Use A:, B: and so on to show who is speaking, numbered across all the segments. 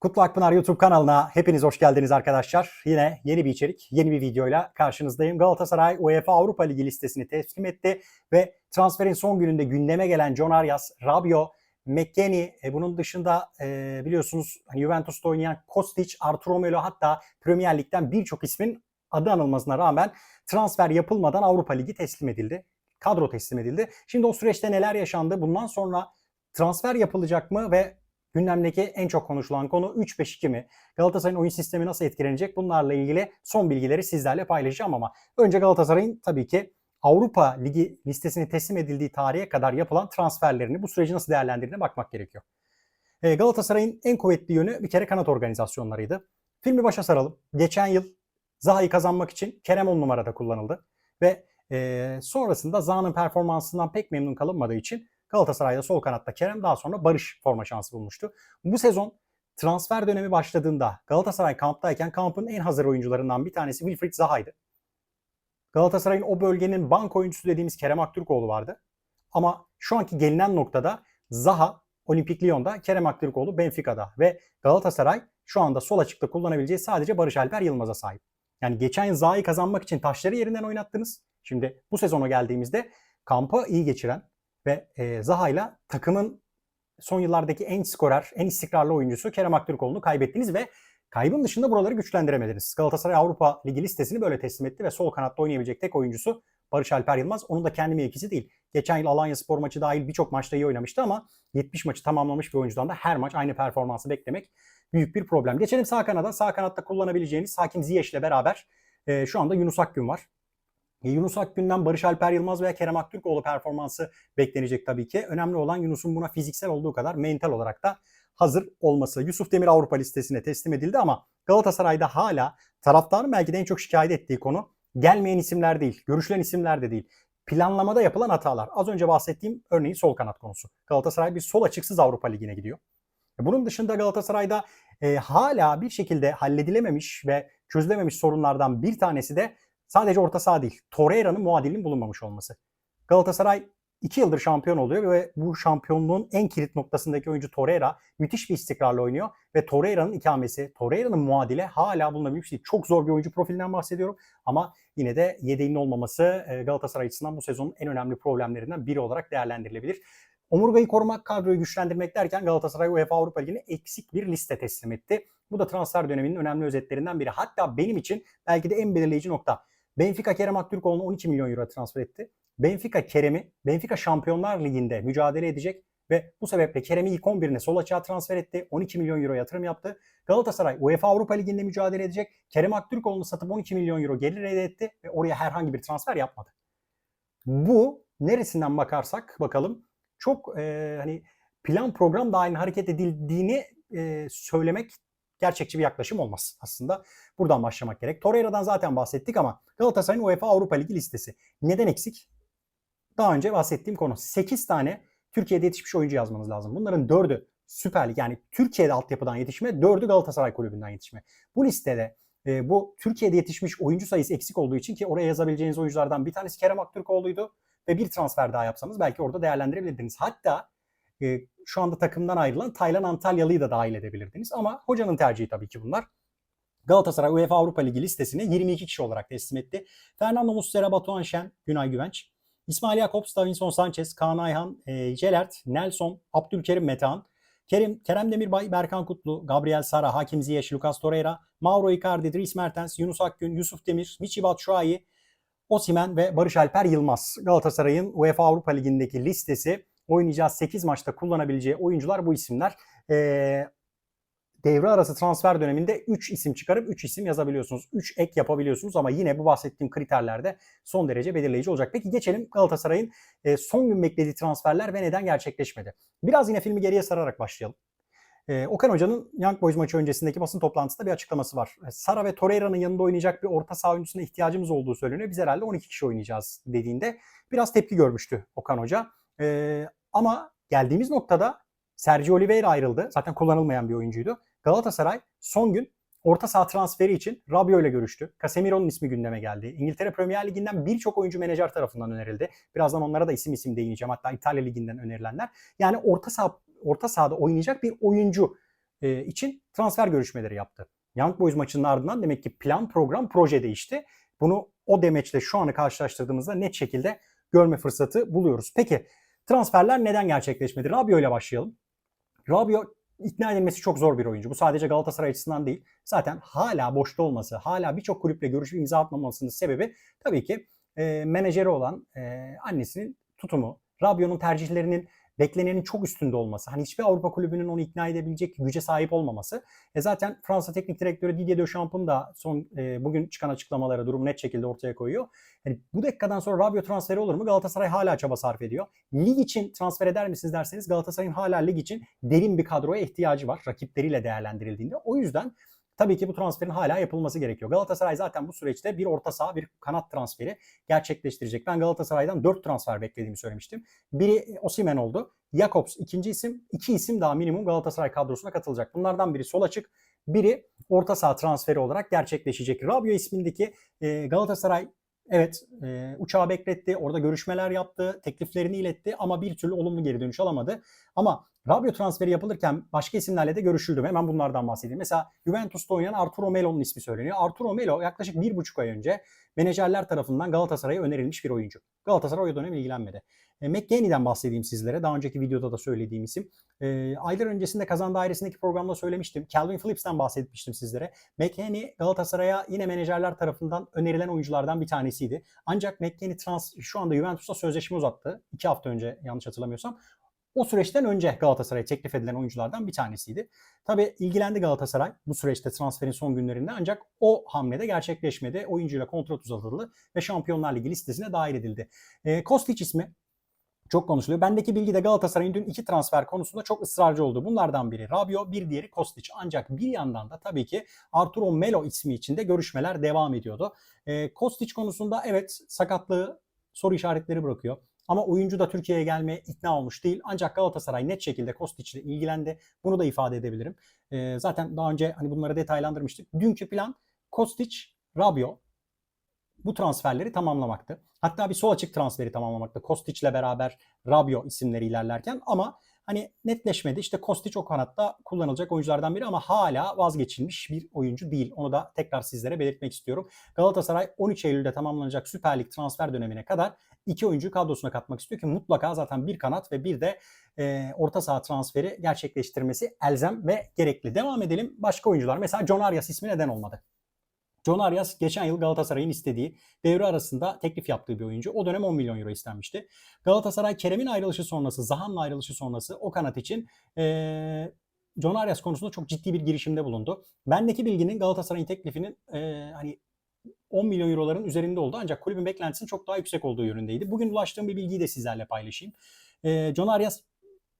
A: Kutlu Akpınar YouTube kanalına hepiniz hoş geldiniz arkadaşlar. Yine yeni bir içerik, yeni bir videoyla karşınızdayım. Galatasaray UEFA Avrupa Ligi listesini teslim etti ve transferin son gününde gündeme gelen John Arias, Rabiot, McKennie, e, bunun dışında e, biliyorsunuz hani Juventus'ta oynayan Kostic, Arturo Melo hatta Premier Lig'den birçok ismin adı anılmasına rağmen transfer yapılmadan Avrupa Ligi teslim edildi. Kadro teslim edildi. Şimdi o süreçte neler yaşandı? Bundan sonra transfer yapılacak mı ve gündemdeki en çok konuşulan konu 3-5-2 mi? Galatasaray'ın oyun sistemi nasıl etkilenecek? Bunlarla ilgili son bilgileri sizlerle paylaşacağım ama önce Galatasaray'ın tabii ki Avrupa Ligi listesine teslim edildiği tarihe kadar yapılan transferlerini, bu süreci nasıl değerlendirdiğine bakmak gerekiyor. Ee, Galatasaray'ın en kuvvetli yönü bir kere kanat organizasyonlarıydı. Filmi başa saralım. Geçen yıl Zaha'yı kazanmak için Kerem 10 numarada kullanıldı. Ve e, sonrasında Zaha'nın performansından pek memnun kalınmadığı için Galatasaray'da sol kanatta Kerem daha sonra Barış forma şansı bulmuştu. Bu sezon transfer dönemi başladığında Galatasaray kamptayken kampın en hazır oyuncularından bir tanesi Wilfried Zaha'ydı. Galatasaray'ın o bölgenin bank oyuncusu dediğimiz Kerem Aktürkoğlu vardı. Ama şu anki gelinen noktada Zaha Olimpik Lyon'da, Kerem Aktürkoğlu Benfica'da ve Galatasaray şu anda sol açıkta kullanabileceği sadece Barış Alper Yılmaz'a sahip. Yani geçen yıl Zaha'yı kazanmak için taşları yerinden oynattınız. Şimdi bu sezona geldiğimizde kampa iyi geçiren ve e, Zaha'yla takımın son yıllardaki en skorer, en istikrarlı oyuncusu Kerem Aktürkoğlu'nu kaybettiniz ve kaybın dışında buraları güçlendiremediniz. Galatasaray Avrupa Ligi listesini böyle teslim etti ve sol kanatta oynayabilecek tek oyuncusu Barış Alper Yılmaz. Onun da kendi mevkisi değil. Geçen yıl Alanya Spor maçı dahil birçok maçta iyi oynamıştı ama 70 maçı tamamlamış bir oyuncudan da her maç aynı performansı beklemek büyük bir problem. Geçelim sağ kanada. Sağ kanatta kullanabileceğiniz Hakim Ziyech ile beraber e, şu anda Yunus Akgün var. Yunus Akgün'den Barış Alper Yılmaz veya Kerem Aktürkoğlu performansı beklenecek tabii ki. Önemli olan Yunus'un buna fiziksel olduğu kadar mental olarak da hazır olması. Yusuf Demir Avrupa listesine teslim edildi ama Galatasaray'da hala taraftarın belki de en çok şikayet ettiği konu gelmeyen isimler değil, görüşülen isimler de değil. Planlamada yapılan hatalar. Az önce bahsettiğim örneğin sol kanat konusu. Galatasaray bir sol açıksız Avrupa Ligi'ne gidiyor. E, bunun dışında Galatasaray'da e, hala bir şekilde halledilememiş ve çözülememiş sorunlardan bir tanesi de sadece orta saha değil. Torreira'nın muadilinin bulunmamış olması. Galatasaray 2 yıldır şampiyon oluyor ve bu şampiyonluğun en kilit noktasındaki oyuncu Torreira müthiş bir istikrarla oynuyor ve Torreira'nın ikamesi, Torreira'nın muadile hala bulunabilmiş değil. Çok zor bir oyuncu profilinden bahsediyorum ama yine de yedeğinin olmaması e, Galatasaray açısından bu sezonun en önemli problemlerinden biri olarak değerlendirilebilir. Omurgayı korumak, kadroyu güçlendirmek derken Galatasaray UEFA Avrupa Ligi'ne eksik bir liste teslim etti. Bu da transfer döneminin önemli özetlerinden biri. Hatta benim için belki de en belirleyici nokta. Benfica Kerem Aktürkoğlu'nu 12 milyon euro transfer etti. Benfica Kerem'i Benfica Şampiyonlar Ligi'nde mücadele edecek ve bu sebeple Kerem'i ilk 11'ine sol açığa transfer etti. 12 milyon euro yatırım yaptı. Galatasaray UEFA Avrupa Ligi'nde mücadele edecek. Kerem Aktürkoğlu'nu satıp 12 milyon euro gelir elde etti ve oraya herhangi bir transfer yapmadı. Bu neresinden bakarsak bakalım çok e, hani plan program dahilinde hareket edildiğini e, söylemek gerçekçi bir yaklaşım olmaz aslında. Buradan başlamak gerek. Torreira'dan zaten bahsettik ama Galatasaray'ın UEFA Avrupa Ligi listesi. Neden eksik? Daha önce bahsettiğim konu. 8 tane Türkiye'de yetişmiş oyuncu yazmanız lazım. Bunların 4'ü Süper Lig yani Türkiye'de altyapıdan yetişme, 4'ü Galatasaray kulübünden yetişme. Bu listede e, bu Türkiye'de yetişmiş oyuncu sayısı eksik olduğu için ki oraya yazabileceğiniz oyunculardan bir tanesi Kerem Aktürkoğlu'ydu ve bir transfer daha yapsanız belki orada değerlendirebilirdiniz. Hatta e, şu anda takımdan ayrılan Taylan Antalyalı'yı da dahil edebilirdiniz. Ama hocanın tercihi tabii ki bunlar. Galatasaray UEFA Avrupa Ligi listesine 22 kişi olarak teslim etti. Fernando Muslera, Batuhan Şen, Günay Güvenç, İsmail Jakobs, Davinson Sanchez, Kaan Ayhan, e, Celert, Nelson, Abdülkerim Metehan, Kerim, Kerem Demirbay, Berkan Kutlu, Gabriel Sara, Hakim Ziyech, Lucas Torreira, Mauro Icardi, Dries Mertens, Yunus Akgün, Yusuf Demir, Michi Batshuayi, Osimen ve Barış Alper Yılmaz. Galatasaray'ın UEFA Avrupa Ligi'ndeki listesi oynayacağı 8 maçta kullanabileceği oyuncular bu isimler. Ee, devre arası transfer döneminde 3 isim çıkarıp 3 isim yazabiliyorsunuz. 3 ek yapabiliyorsunuz ama yine bu bahsettiğim kriterlerde son derece belirleyici olacak. Peki geçelim Galatasaray'ın e, son gün beklediği transferler ve neden gerçekleşmedi? Biraz yine filmi geriye sararak başlayalım. Ee, Okan Hoca'nın Young Boys maçı öncesindeki basın toplantısında bir açıklaması var. Sara ve Torreira'nın yanında oynayacak bir orta saha oyuncusuna ihtiyacımız olduğu söyleniyor. Biz herhalde 12 kişi oynayacağız dediğinde biraz tepki görmüştü Okan Hoca. Ee, ama geldiğimiz noktada Sergio Oliveira ayrıldı. Zaten kullanılmayan bir oyuncuydu. Galatasaray son gün orta saha transferi için Rabiot ile görüştü. Casemiro'nun ismi gündeme geldi. İngiltere Premier Ligi'nden birçok oyuncu menajer tarafından önerildi. Birazdan onlara da isim isim değineceğim. Hatta İtalya Ligi'nden önerilenler. Yani orta saha orta sahada oynayacak bir oyuncu e, için transfer görüşmeleri yaptı. Young Boys maçının ardından demek ki plan, program, proje değişti. Bunu o demeçle şu anı karşılaştırdığımızda net şekilde görme fırsatı buluyoruz. Peki transferler neden gerçekleşmedi? Rabio ile başlayalım. Rabio ikna edilmesi çok zor bir oyuncu. Bu sadece Galatasaray açısından değil. Zaten hala boşta olması, hala birçok kulüple görüşüp imza atmamasının sebebi tabii ki e, menajeri olan e, annesinin tutumu. Rabio'nun tercihlerinin beklenenin çok üstünde olması. Hani hiçbir Avrupa kulübünün onu ikna edebilecek güce sahip olmaması. E zaten Fransa Teknik Direktörü Didier Deschamps'ın da son e, bugün çıkan açıklamalara durum net şekilde ortaya koyuyor. Yani bu dakikadan sonra Rabio transferi olur mu? Galatasaray hala çaba sarf ediyor. Lig için transfer eder misiniz derseniz Galatasaray'ın hala lig için derin bir kadroya ihtiyacı var rakipleriyle değerlendirildiğinde. O yüzden Tabii ki bu transferin hala yapılması gerekiyor. Galatasaray zaten bu süreçte bir orta saha, bir kanat transferi gerçekleştirecek. Ben Galatasaray'dan 4 transfer beklediğimi söylemiştim. Biri Osimen oldu. Jakobs ikinci isim. iki isim daha minimum Galatasaray kadrosuna katılacak. Bunlardan biri sol açık, biri orta saha transferi olarak gerçekleşecek. Rabio ismindeki e, Galatasaray Evet e, uçağı bekletti, orada görüşmeler yaptı, tekliflerini iletti ama bir türlü olumlu geri dönüş alamadı. Ama Rabio transferi yapılırken başka isimlerle de görüşüldü. Hemen bunlardan bahsedeyim. Mesela Juventus'ta oynayan Arturo Melo'nun ismi söyleniyor. Arturo Melo yaklaşık bir buçuk ay önce menajerler tarafından Galatasaray'a önerilmiş bir oyuncu. Galatasaray o dönem ilgilenmedi. E, McGanny'den bahsedeyim sizlere. Daha önceki videoda da söylediğim isim. E, aylar öncesinde Kazan Dairesi'ndeki programda söylemiştim. Calvin Phillips'ten bahsetmiştim sizlere. McGanny Galatasaray'a yine menajerler tarafından önerilen oyunculardan bir tanesiydi. Ancak McGanny trans şu anda Juventus'ta sözleşme uzattı. İki hafta önce yanlış hatırlamıyorsam. O süreçten önce Galatasaray'a teklif edilen oyunculardan bir tanesiydi. Tabi ilgilendi Galatasaray bu süreçte transferin son günlerinde ancak o hamlede gerçekleşmedi. Oyuncuyla kontrat uzatıldı ve Şampiyonlar Ligi listesine dahil edildi. E, Kostić ismi çok konuşuluyor. Bendeki bilgi de Galatasaray'ın dün iki transfer konusunda çok ısrarcı oldu. Bunlardan biri Rabio, bir diğeri Kostić. Ancak bir yandan da tabii ki Arturo Melo ismi için de görüşmeler devam ediyordu. E, Kostić konusunda evet sakatlığı soru işaretleri bırakıyor. Ama oyuncu da Türkiye'ye gelmeye ikna olmuş değil. Ancak Galatasaray net şekilde Kostić ile ilgilendi. Bunu da ifade edebilirim. E, zaten daha önce hani bunları detaylandırmıştık. Dünkü plan Kostić, Rabio bu transferleri tamamlamaktı. Hatta bir sol açık transferi tamamlamakta. Kostić ile beraber Rabio isimleri ilerlerken ama hani netleşmedi. İşte Kostić o kanatta kullanılacak oyunculardan biri ama hala vazgeçilmiş bir oyuncu değil. Onu da tekrar sizlere belirtmek istiyorum. Galatasaray 13 Eylül'de tamamlanacak Süper Lig transfer dönemine kadar iki oyuncu kadrosuna katmak istiyor ki mutlaka zaten bir kanat ve bir de e, orta saha transferi gerçekleştirmesi elzem ve gerekli. Devam edelim. Başka oyuncular. Mesela John Arias ismi neden olmadı? John Arias geçen yıl Galatasaray'ın istediği devre arasında teklif yaptığı bir oyuncu. O dönem 10 milyon euro istenmişti. Galatasaray Kerem'in ayrılışı sonrası, Zahan'ın ayrılışı sonrası o kanat için ee, John Arias konusunda çok ciddi bir girişimde bulundu. Bendeki bilginin Galatasaray'ın teklifinin e, hani 10 milyon euroların üzerinde oldu ancak kulübün beklentisinin çok daha yüksek olduğu yönündeydi. Bugün ulaştığım bir bilgiyi de sizlerle paylaşayım. E, John Arias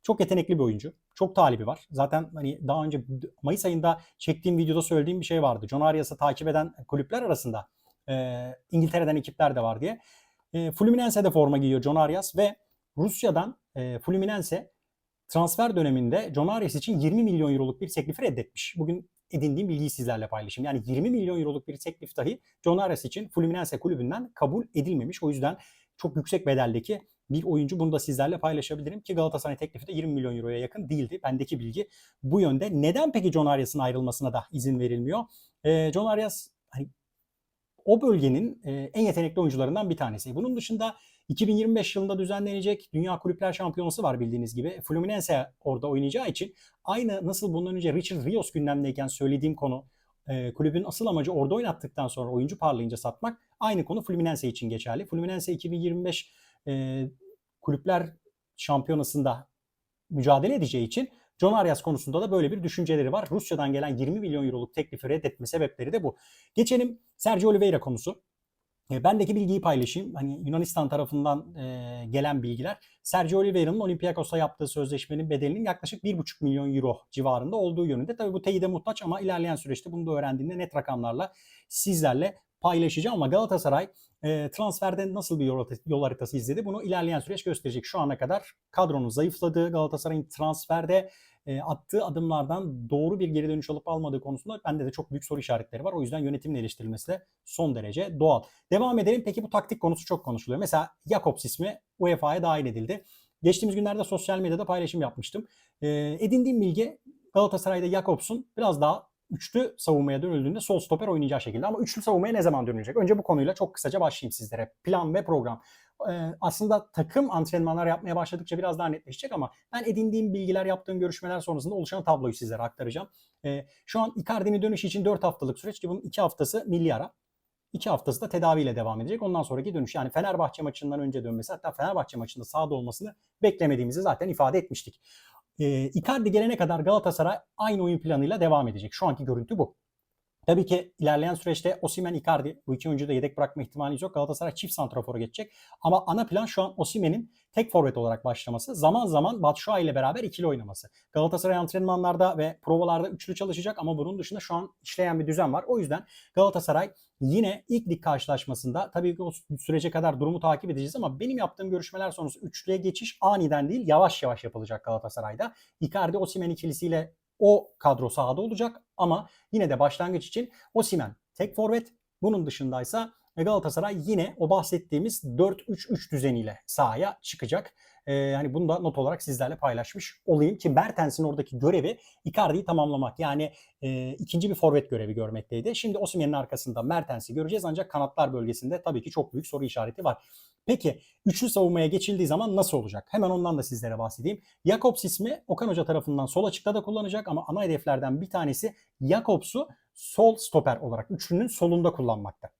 A: çok yetenekli bir oyuncu. Çok talibi var. Zaten hani daha önce Mayıs ayında çektiğim videoda söylediğim bir şey vardı. John Arias'ı takip eden kulüpler arasında e, İngiltere'den ekipler de var diye. E, Fluminense'de forma giyiyor John Arias ve Rusya'dan e, Fluminense transfer döneminde John Arias için 20 milyon euroluk bir teklifi reddetmiş. Bugün edindiğim bilgiyi sizlerle paylaşayım. Yani 20 milyon euroluk bir teklif dahi John Arias için Fluminense kulübünden kabul edilmemiş. O yüzden çok yüksek bedeldeki bir oyuncu. Bunu da sizlerle paylaşabilirim ki Galatasaray teklifi de 20 milyon euroya yakın değildi. Bendeki bilgi bu yönde. Neden peki John Arias'ın ayrılmasına da izin verilmiyor? Ee, John Arias hani, o bölgenin e, en yetenekli oyuncularından bir tanesi. Bunun dışında 2025 yılında düzenlenecek Dünya Kulüpler Şampiyonası var bildiğiniz gibi. Fluminense orada oynayacağı için aynı nasıl bundan önce Richard Rios gündemdeyken söylediğim konu e, kulübün asıl amacı orada oynattıktan sonra oyuncu parlayınca satmak. Aynı konu Fluminense için geçerli. Fluminense 2025 e, kulüpler şampiyonasında mücadele edeceği için John Arias konusunda da böyle bir düşünceleri var. Rusya'dan gelen 20 milyon euroluk teklifi reddetme sebepleri de bu. Geçelim Sergio Oliveira konusu. E, bendeki bilgiyi paylaşayım. Hani Yunanistan tarafından e, gelen bilgiler. Sergio Oliveira'nın Olympiakos'ta yaptığı sözleşmenin bedelinin yaklaşık 1,5 milyon euro civarında olduğu yönünde. Tabii bu teyide muhtaç ama ilerleyen süreçte bunu da öğrendiğinde net rakamlarla sizlerle paylaşacağım. Ama Galatasaray e, transferde nasıl bir yol, yol haritası izledi bunu ilerleyen süreç gösterecek. Şu ana kadar kadronun zayıfladığı, Galatasaray'ın transferde e, attığı adımlardan doğru bir geri dönüş alıp almadığı konusunda bende de çok büyük soru işaretleri var. O yüzden yönetimin eleştirilmesi de son derece doğal. Devam edelim. Peki bu taktik konusu çok konuşuluyor. Mesela Jakobs ismi UEFA'ya dahil edildi. Geçtiğimiz günlerde sosyal medyada paylaşım yapmıştım. E, edindiğim bilgi Galatasaray'da Jakobs'un biraz daha üçlü savunmaya dönüldüğünde sol stoper oynayacağı şekilde. Ama üçlü savunmaya ne zaman dönülecek? Önce bu konuyla çok kısaca başlayayım sizlere. Plan ve program. Ee, aslında takım antrenmanlar yapmaya başladıkça biraz daha netleşecek ama ben edindiğim bilgiler, yaptığım görüşmeler sonrasında oluşan tabloyu sizlere aktaracağım. Ee, şu an Icardi'nin dönüşü için 4 haftalık süreç ki bunun 2 haftası milli ara. 2 haftası da tedaviyle devam edecek. Ondan sonraki dönüş yani Fenerbahçe maçından önce dönmesi hatta Fenerbahçe maçında sahada olmasını beklemediğimizi zaten ifade etmiştik. Ee, Icardi gelene kadar Galatasaray aynı oyun planıyla devam edecek. Şu anki görüntü bu. Tabii ki ilerleyen süreçte Osimhen, Icardi bu iki oyuncuyu da yedek bırakma ihtimaliniz yok. Galatasaray çift santrafora geçecek. Ama ana plan şu an Osimhen'in tek forvet olarak başlaması. Zaman zaman Batshuayi ile beraber ikili oynaması. Galatasaray antrenmanlarda ve provalarda üçlü çalışacak ama bunun dışında şu an işleyen bir düzen var. O yüzden Galatasaray yine ilk lig karşılaşmasında tabii ki o sürece kadar durumu takip edeceğiz ama benim yaptığım görüşmeler sonrası üçlüye geçiş aniden değil yavaş yavaş yapılacak Galatasaray'da. Icardi Osimhen ikilisiyle o kadro sahada olacak ama yine de başlangıç için Osimen tek forvet. Bunun dışındaysa Galatasaray yine o bahsettiğimiz 4-3-3 düzeniyle sahaya çıkacak. Ee, hani bunu da not olarak sizlerle paylaşmış olayım ki Mertens'in oradaki görevi Icardi'yi tamamlamak. Yani e, ikinci bir forvet görevi görmekteydi. Şimdi Osimhen'in arkasında Mertens'i göreceğiz ancak kanatlar bölgesinde tabii ki çok büyük soru işareti var. Peki üçlü savunmaya geçildiği zaman nasıl olacak? Hemen ondan da sizlere bahsedeyim. Jakobs ismi Okan Hoca tarafından sol açıkta da kullanacak ama ana hedeflerden bir tanesi Jakobs'u sol stoper olarak üçlünün solunda kullanmakta.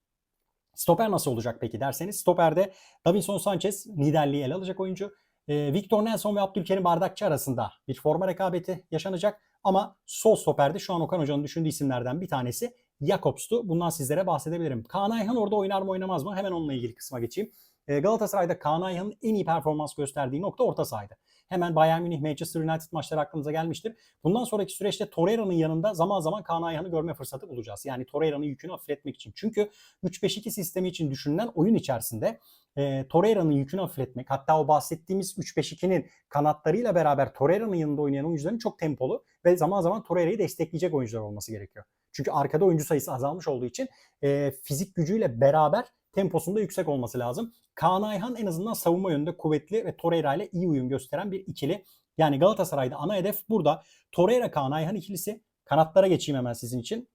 A: Stoper nasıl olacak peki derseniz stoperde Davinson Sanchez liderliği ele alacak oyuncu. Victor Nelson ve Abdülkerim Bardakçı arasında bir forma rekabeti yaşanacak. Ama sol stoperde şu an Okan Hoca'nın düşündüğü isimlerden bir tanesi Jakobs'tu. Bundan sizlere bahsedebilirim. Kaan Ayhan orada oynar mı oynamaz mı? Hemen onunla ilgili kısma geçeyim. Galatasaray'da Kaan Ayhan'ın en iyi performans gösterdiği nokta orta sahaydı. Hemen Bayern Münih, Manchester United maçları aklımıza gelmiştir. Bundan sonraki süreçte Torreira'nın yanında zaman zaman Kaan Ayhan'ı görme fırsatı bulacağız. Yani Torreira'nın yükünü hafifletmek için. Çünkü 3-5-2 sistemi için düşünülen oyun içerisinde e, Torreira'nın yükünü hafifletmek hatta o bahsettiğimiz 3-5-2'nin kanatlarıyla beraber Torreira'nın yanında oynayan oyuncuların çok tempolu ve zaman zaman Torreira'yı destekleyecek oyuncular olması gerekiyor. Çünkü arkada oyuncu sayısı azalmış olduğu için e, fizik gücüyle beraber temposunda yüksek olması lazım. Kaan Ayhan en azından savunma yönünde kuvvetli ve Torreira ile iyi uyum gösteren bir ikili. Yani Galatasaray'da ana hedef burada. Torreira Kaan Ayhan ikilisi. Kanatlara geçeyim hemen sizin için.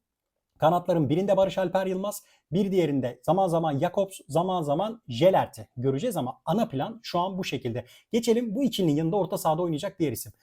A: Kanatların birinde Barış Alper Yılmaz, bir diğerinde zaman zaman Jakobs, zaman zaman Jelert'i göreceğiz ama ana plan şu an bu şekilde. Geçelim bu ikilinin yanında orta sahada oynayacak diğer isim.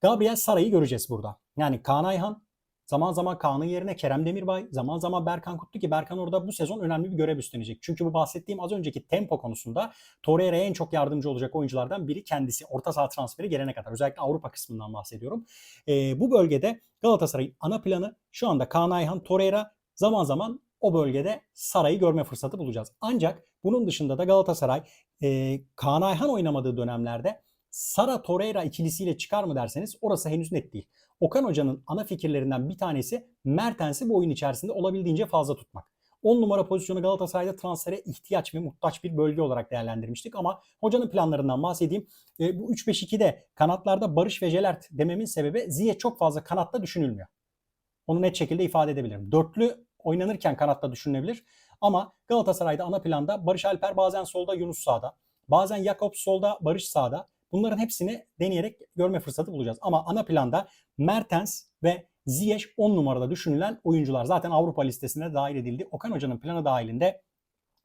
A: Gabriel Saray'ı göreceğiz burada. Yani Kaan Ayhan, Zaman zaman Kaan'ın yerine Kerem Demirbay, zaman zaman Berkan Kutlu ki Berkan orada bu sezon önemli bir görev üstlenecek. Çünkü bu bahsettiğim az önceki tempo konusunda Torreira'ya en çok yardımcı olacak oyunculardan biri kendisi. Orta saha transferi gelene kadar. Özellikle Avrupa kısmından bahsediyorum. E, bu bölgede Galatasaray'ın ana planı şu anda Kaan Ayhan, Torreira zaman zaman o bölgede Saray'ı görme fırsatı bulacağız. Ancak bunun dışında da Galatasaray e, Kaan Ayhan oynamadığı dönemlerde Sara Torreira ikilisiyle çıkar mı derseniz orası henüz net değil. Okan Hoca'nın ana fikirlerinden bir tanesi Mertens'i bu oyun içerisinde olabildiğince fazla tutmak. 10 numara pozisyonu Galatasaray'da transfere ihtiyaç ve muhtaç bir bölge olarak değerlendirmiştik ama hocanın planlarından bahsedeyim. E, bu 3-5-2'de kanatlarda Barış ve Jelert dememin sebebi Ziye çok fazla kanatta düşünülmüyor. Onu net şekilde ifade edebilirim. Dörtlü oynanırken kanatta düşünülebilir ama Galatasaray'da ana planda Barış Alper bazen solda Yunus sağda. Bazen Jakob solda Barış sağda. Bunların hepsini deneyerek görme fırsatı bulacağız. Ama ana planda Mertens ve Ziyech 10 numarada düşünülen oyuncular. Zaten Avrupa listesine dahil edildi. Okan Hoca'nın planı dahilinde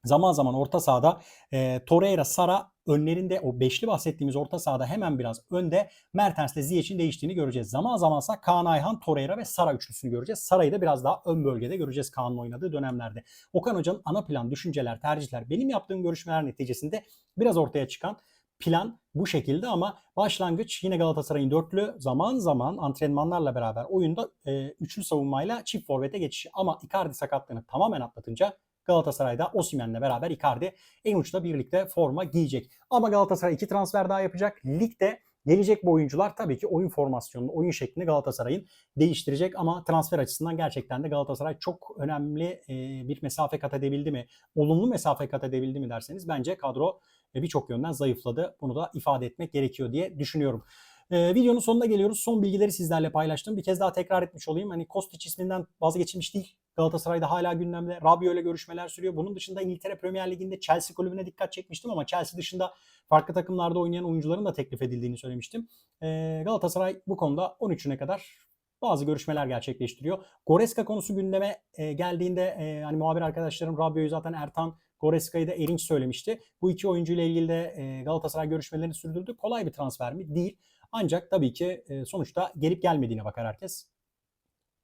A: zaman zaman orta sahada e, Torreira, Sara önlerinde o beşli bahsettiğimiz orta sahada hemen biraz önde Mertens ile Ziyech'in değiştiğini göreceğiz. Zaman zamansa Kaan Ayhan, Torreira ve Sara üçlüsünü göreceğiz. Sara'yı da biraz daha ön bölgede göreceğiz Kaan'ın oynadığı dönemlerde. Okan Hoca'nın ana plan, düşünceler, tercihler benim yaptığım görüşmeler neticesinde biraz ortaya çıkan plan bu şekilde ama başlangıç yine Galatasaray'ın dörtlü zaman zaman antrenmanlarla beraber oyunda e, üçlü savunmayla çift forvete geçişi ama Icardi sakatlığını tamamen atlatınca Galatasaray'da Osimhen'le beraber Icardi en uçta birlikte forma giyecek. Ama Galatasaray iki transfer daha yapacak. Ligde gelecek bu oyuncular tabii ki oyun formasyonunu, oyun şeklini Galatasaray'ın değiştirecek ama transfer açısından gerçekten de Galatasaray çok önemli bir mesafe kat edebildi mi? Olumlu mesafe kat edebildi mi derseniz bence kadro birçok yönden zayıfladı. Bunu da ifade etmek gerekiyor diye düşünüyorum. Ee, videonun sonuna geliyoruz. Son bilgileri sizlerle paylaştım. Bir kez daha tekrar etmiş olayım. Hani Kostić isminden vazgeçilmiş değil. Galatasaray'da hala gündemde. Rabio ile görüşmeler sürüyor. Bunun dışında İngiltere Premier Ligi'nde Chelsea kulübüne dikkat çekmiştim ama Chelsea dışında farklı takımlarda oynayan oyuncuların da teklif edildiğini söylemiştim. Ee, Galatasaray bu konuda 13'üne kadar bazı görüşmeler gerçekleştiriyor. Goreska konusu gündeme e, geldiğinde e, hani muhabir arkadaşlarım Rabio'yu zaten Ertan Goreska'yı da Erinç söylemişti. Bu iki oyuncu ile ilgili de e, Galatasaray görüşmelerini sürdürdü. Kolay bir transfer mi? Değil. Ancak tabii ki e, sonuçta gelip gelmediğine bakar herkes.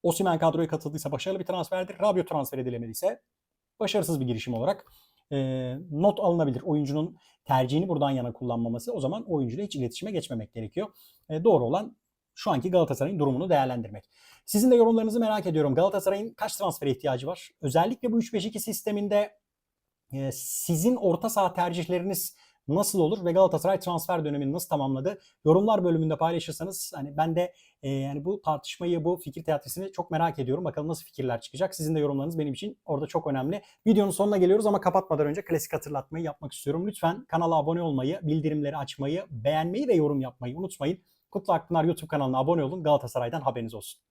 A: Osimhen kadroya katıldıysa başarılı bir transferdir. Rabio transfer edilemediyse başarısız bir girişim olarak e, not alınabilir. Oyuncunun tercihini buradan yana kullanmaması o zaman oyuncuyla hiç iletişime geçmemek gerekiyor. E, doğru olan şu anki Galatasaray'ın durumunu değerlendirmek. Sizin de yorumlarınızı merak ediyorum. Galatasaray'ın kaç transfere ihtiyacı var? Özellikle bu 3-5-2 sisteminde e, sizin orta saha tercihleriniz nasıl olur ve Galatasaray transfer dönemini nasıl tamamladı? Yorumlar bölümünde paylaşırsanız hani ben de e, yani bu tartışmayı, bu fikir teatrisini çok merak ediyorum. Bakalım nasıl fikirler çıkacak. Sizin de yorumlarınız benim için orada çok önemli. Videonun sonuna geliyoruz ama kapatmadan önce klasik hatırlatmayı yapmak istiyorum. Lütfen kanala abone olmayı, bildirimleri açmayı, beğenmeyi ve yorum yapmayı unutmayın. Kutlu Akpınar YouTube kanalına abone olun. Galatasaray'dan haberiniz olsun.